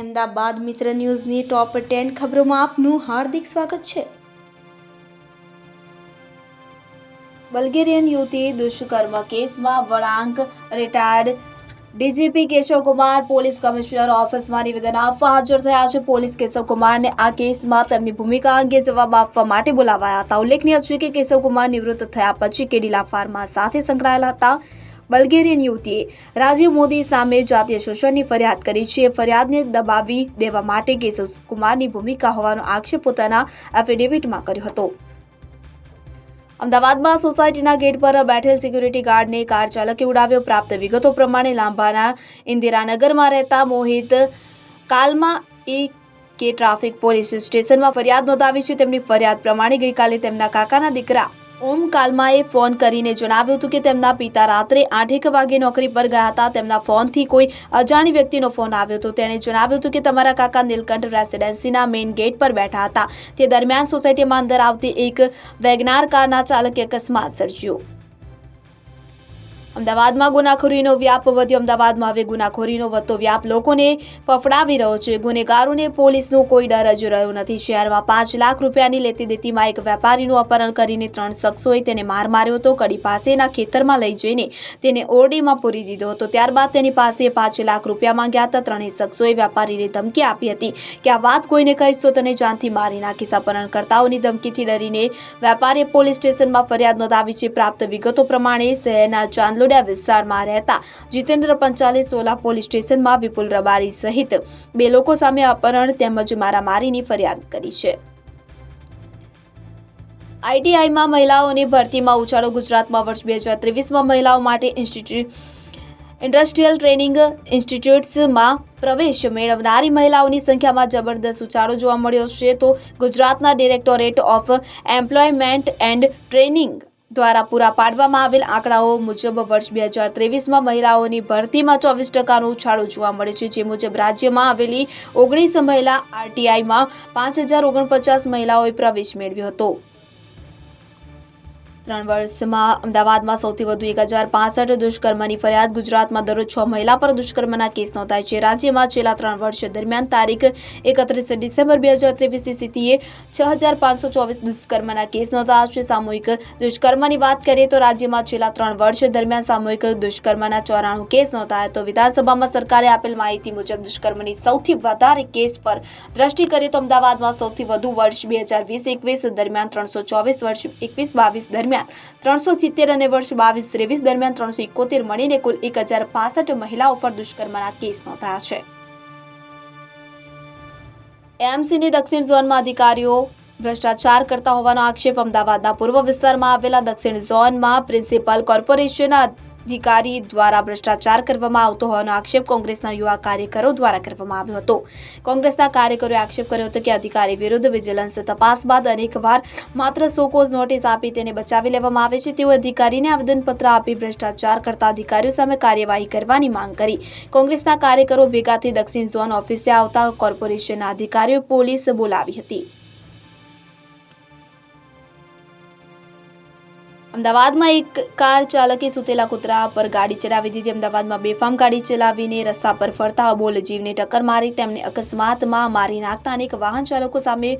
અમદાવાદ મિત્ર ન્યૂઝની top ten ખબરોમાં આપનું હાર્દિક સ્વાગત છે. બલ્ગેરિયન યુવતી દુષ્કર્મ કેસમાં વળાંક retired. DGP Keshavkumar, police commissioner ઓફિસમાં નિવેદન આપવા હાજર થયા છે. પોલીસ કેશવકુમારને આ કેસમાં તેમની ભૂમિકા અંગે જવાબ આપવા માટે બોલાવાયા હતા. ઉલ્લેખનીય છે કે કેશવકુમાર નિવૃત્ત થયા પછી કેડીલા ફાર્મા સાથે સંકળાયેલા હતા. બલ્ગેરિયન યુવતીએ રાજીવ મોદી સામે જાતીય શોષણની ફરિયાદ કરી છે. ફરિયાદને દબાવી દેવા માટે કેશવકુમારની ભૂમિકા હોવાનો આક્ષેપ પોતાના એફિડેવિટમાં કર્યો હતો. અમદાવાદમાં સોસાયટીના ગેટ પર બેઠેલ સિક્યુરિટી ગાર્ડને કાર ચાલકે ઉડાવ્યો. પ્રાપ્ત વિગતો પ્રમાણે લાંબાના ઇન્દિરાનગરમાં રહેતા મોહિત કાલમાં એ કે ટ્રાફિક પોલીસ સ્ટેશનમાં ફરિયાદ નોંધાવી છે. તેમની ફરિયાદ પ્રમાણે ગઈકાલે તેમના કાકાના દીકરા ઓમ કાલમાએ ફોન કરીને જણાવ્યું હતું કે તેમના પિતા રાત્રે આઠેક વાગે નોકરી પર ગયા હતા. તેમના ફોનથી કોઈ અજાણી વ્યક્તિનો ફોન આવ્યો હતો. તેણે જણાવ્યું હતું કે તમારા કાકા નીલકંઠ રેસિડેન્સીના મેઇન ગેટ પર બેઠા હતા. તે દરમિયાન સોસાયટીમાં અંદર આવતી એક વેગનાર કારના ચાલકે અકસ્માત સર્જ્યો. અમદાવાદમાં ગુનાખોરીનો વ્યાપ વધ્યો. અમદાવાદમાં હવે ગુનાખોરીનો વધતો વ્યાપ લોકોને ફફડાવી રહ્યો છે. ગુનેગારોને પોલીસનો કોઈ ડર જ રહ્યો નથી. શહેરમાં પાંચ લાખ રૂપિયાની લેતી દેતીમાં એક વેપારીનું અપહરણ કરીને ત્રણ શખ્સોએ તેને માર માર્યો હતો. કડી પાસેના ખેતરમાં લઈ જઈને તેને ઓરડીમાં પૂરી દીધો હતો. ત્યારબાદ તેની પાસે પાંચ લાખ રૂપિયા માંગ્યા હતા. ત્રણેય શખ્સોએ વેપારીને ધમકી આપી હતી કે આ વાત કોઈને કહીશ તો તને જાનથી મારી નાખીશ. અપહરણકર્તાઓની ધમકીથી ડરીને વેપારીએ પોલીસ સ્ટેશનમાં ફરિયાદ નોંધાવી છે. પ્રાપ્ત વિગતો પ્રમાણે શહેરના ચાંદલોડિયા વિસ્તારમાં રહેતા જીતેન્દ્ર પંચાલે સોલા પોલીસ સ્ટેશનમાં વિપુલ રબારી સહિત બે લોકો સામે અપહરણ તેમજ મારામારીની ફરિયાદ કરી છે. આઈટીઆઈમાં મહિલાઓની ભરતીમાં ઉછાળો ગુજરાતમાં વર્ષ બે હજાર ત્રેવીસમાં મહિલાઓ માટે ઇન્સ્ટિટ્યૂટ ઇન્ડસ્ટ્રીયલ ટ્રેનિંગ ઇન્સ્ટિટ્યૂટ્સમાં પ્રવેશ મેળવનારી મહિલાઓની સંખ્યામાં જબરદસ્ત ઉછાળો જોવા મળ્યો છે. તો ગુજરાતના directorate of employment and training દ્વારા પૂરા પાડવામાં આવેલ આંકડાઓ મુજબ વર્ષ બે હજાર ત્રેવીસમાં મહિલાઓની ભરતીમાં ચોવીસ ટકાનો ઉછાળો જોવા મળે છે. જે મુજબ રાજ્યમાં આવેલી ઓગણીસ મહિલા આરટીઆઈમાં પાંચ હજાર ઓગણપચાસ મહિલાઓએ પ્રવેશ મેળવ્યો હતો. ત્રણ વર્ષમાં અમદાવાદમાં સૌથી વધુ એક હજાર પાસઠ દુષ્કર્મની ફરિયાદ. ગુજરાતમાં દરરોજ છ મહિલા પર દુષ્કર્મના કેસ નોંધાય છે. રાજ્યમાં છેલ્લા ત્રણ વર્ષ દરમિયાન તારીખ એકત્રીસ ડિસેમ્બર બે હજાર ત્રેવીસની સ્થિતિએ છ હજાર પાંચસો ચોવીસ દુષ્કર્મના કેસ નોંધાયા છે. સામૂહિક દુષ્કર્મની વાત કરીએ તો રાજ્યમાં છેલ્લા ત્રણ વર્ષ દરમિયાન સામૂહિક દુષ્કર્મના ચોરાણું કેસ નોંધાયા તો વિધાનસભામાં સરકારે આપેલ માહિતી મુજબ દુષ્કર્મની સૌથી વધારે કેસ પર દ્રષ્ટિ કરીએ તો અમદાવાદમાં સૌથી વધુ વર્ષ બે હજાર વીસ એકવીસ દરમિયાન ત્રણસો ચોવીસ વર્ષ એકવીસ બાવીસ દરમિયાન ત્રણસો સિત્તેર અને વર્ષ બાવીસ ત્રેવીસ દરમિયાન ત્રણસો એકોતેર મળીને કુલ એક હજાર પાસઠ મહિલાઓ પર દુષ્કર્મના કેસ નોંધાયા છે. એમસીની દક્ષિણ ઝોનમાં અધિકારીઓ ભ્રષ્ટાચાર કરતા હોવાનો આક્ષેપ અમદાવાદના પૂર્વ વિસ્તારમાં આવેલા દક્ષિણ ઝોનમાં પ્રિન્સિપલ કોર્પોરેશનના અધિકારી દ્વારા ભ્રષ્ટાચાર કરવામાં આવતો હોવાનો આક્ષેપ કોંગ્રેસના યુવા કાર્યકરો દ્વારા કરવામાં આવ્યો હતો. કોંગ્રેસના કાર્યકરોએ આક્ષેપ કર્યો હતો કે અધિકારી વિરુદ્ધ વિજિલન્સ તપાસ બાદ અનેકવાર માત્ર સોકોઝ નોટિસ આપી તેને બચાવી લેવામાં આવે છે. તેઓ અધિકારીને આવેદનપત્ર આપી ભ્રષ્ટાચાર કરતા અધિકારીઓ સામે કાર્યવાહી કરવાની માંગ કરી. કોંગ્રેસના કાર્યકરો ભેગાથી દક્ષિણ ઝોન ઓફિસે આવતા કોર્પોરેશનના અધિકારીઓ પોલીસ બોલાવી હતી. અમદાવાદમાં એક કાર ચાલકે સુતેલા કૂતરા પર ગાડી ચડાવી દીધી. અમદાવાદમાં બેફામ ગાડી ચલાવીને રસ્તા પર ફરતા અબોલ જીવને ટક્કર મારી તેમને અકસ્માતમાં મારી નાખતા અનેક વાહન ચાલકો સામે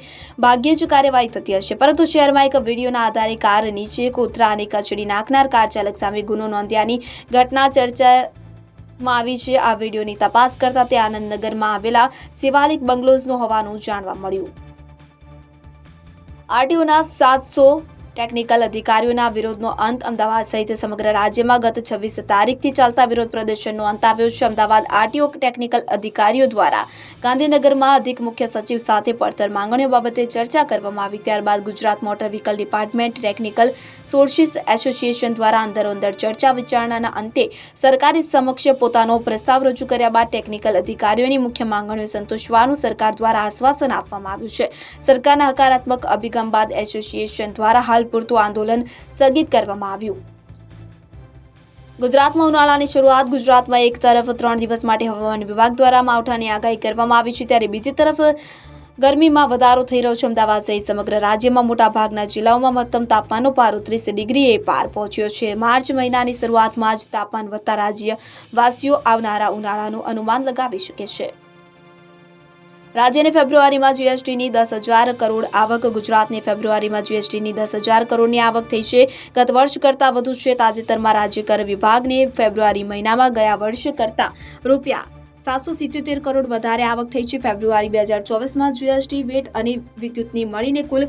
ભાગ્યે જ કાર્યવાહી થતી હશે. પરંતુ શહેરમાં એક વિડીયોના આધારે કાર નીચે કૂતરા અને કચડી નાખનાર કાર ચાલક સામે ગુનો નોંધ્યાની ઘટના ચર્ચા માં આવી છે. આ વિડીયોની તપાસ કરતા તે આનંદનગરમાં આવેલા શિવાલિક બંગલોઝનો હોવાનું જાણવા મળ્યું. આરટીઓના સાતસો ટેકનિકલ અધિકારીઓના વિરોધનો અંત અમદાવાદ સહિત સમગ્ર રાજ્યમાં ગત છવ્વીસ તારીખથી ચાલતા વિરોધ પ્રદર્શનનો અંત આવ્યો છે. અમદાવાદ આરટીઓ ટેકનિકલ અધિકારીઓ દ્વારા ગાંધીનગરમાં અધિક મુખ્ય સચિવ સાથે પડતર માંગણીઓ બાબતે ચર્ચા કરવામાં આવી. ત્યારબાદ Gujarat motor vehicle department technical sources association દ્વારા અંદરોઅંદર ચર્ચા વિચારણાના અંતે સરકારી સમક્ષ પોતાનો પ્રસ્તાવ રજૂ કર્યા બાદ ટેકનિકલ અધિકારીઓની મુખ્ય માંગણીઓ સંતોષવાનું સરકાર દ્વારા આશ્વાસન આપવામાં આવ્યું છે. સરકારના હકારાત્મક અભિગમ બાદ એસોસિએશન દ્વારા પૂરતું આંદોલન સ્થગિત કરવામાં આવ્યું. ગુજરાતમાં ઉનાળાની શરૂઆત ગુજરાતમાં એક તરફ ત્રણ દિવસ માટે હવામાન વિભાગ દ્વારા માવઠાની આગાહી કરવામાં આવી છે, ત્યારે બીજી તરફ ગરમીમાં વધારો થઈ રહ્યો છે. અમદાવાદ સહિત સમગ્ર રાજ્યમાં મોટાભાગના જિલ્લાઓમાં મહત્તમ તાપમાનનો પારો ત્રીસ ડિગ્રીએ પાર પહોંચ્યો છે. માર્ચ મહિનાની શરૂઆતમાં જ તાપમાન વધતા રાજ્યવાસીઓ આવનારા ઉનાળાનું અનુમાન લગાવી શકે છે. રાજ્યને ફેબ્રુઆરીમાં જીએસટીની દસ હજાર કરોડ આવક, ગુજરાતને ફેબ્રુઆરીમાં જીએસટીની દસ હજાર કરોડની આવક થઈ છે. ગત વર્ષ કરતાં વધુ છે. તાજેતરમાં રાજ્ય કર વિભાગને ફેબ્રુઆરી મહિનામાં ગયા વર્ષ કરતાં રૂપિયા સાતસો સિત્યોતેર કરોડ વધારે આવક થઈ છે. ફેબ્રુઆરી બે હજાર ચોવીસમાં જીએસટી વેટ અને વિદ્યુતની મળીને કુલ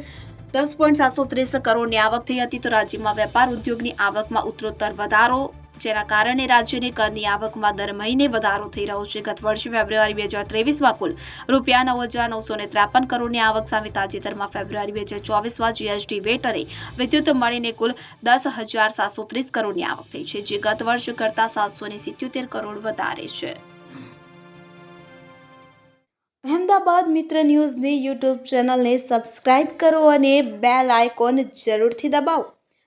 દસ પોઈન્ટ સાતસો ત્રીસ કરોડની આવક થઈ હતી. તો રાજ્યમાં વેપાર ઉદ્યોગની આવકમાં ઉત્તરોત્તર વધારો જેના કારણે રાજ્યની કરની આવકમાં દર મહિને વધારો થઈ રહ્યો છે. ગત વર્ષે ફેબ્રુઆરી બે હજાર ત્રેવીસમાં કુલ રૂપિયા નવ હજાર નવસો ને ત્રેપન કરોડની આવક સામે તાજેતરમાં ફેબ્રુઆરી બે હજાર ચોવીસમાં જીએસટી વેટ અને વિદ્યુત મળીને કુલ દસ હજાર સાતસો ત્રીસ કરોડની આવક થઈ છે, જે ગત વર્ષ કરતાં સાતસો ને સિત્યોતેર કરોડ વધારે છે. અહેમદાબાદ મિત્ર ન્યૂઝની યુટ્યુબ ચેનલને સબસ્ક્રાઇબ કરો અને બેલ આઇકોન જરૂરથી દબાવો.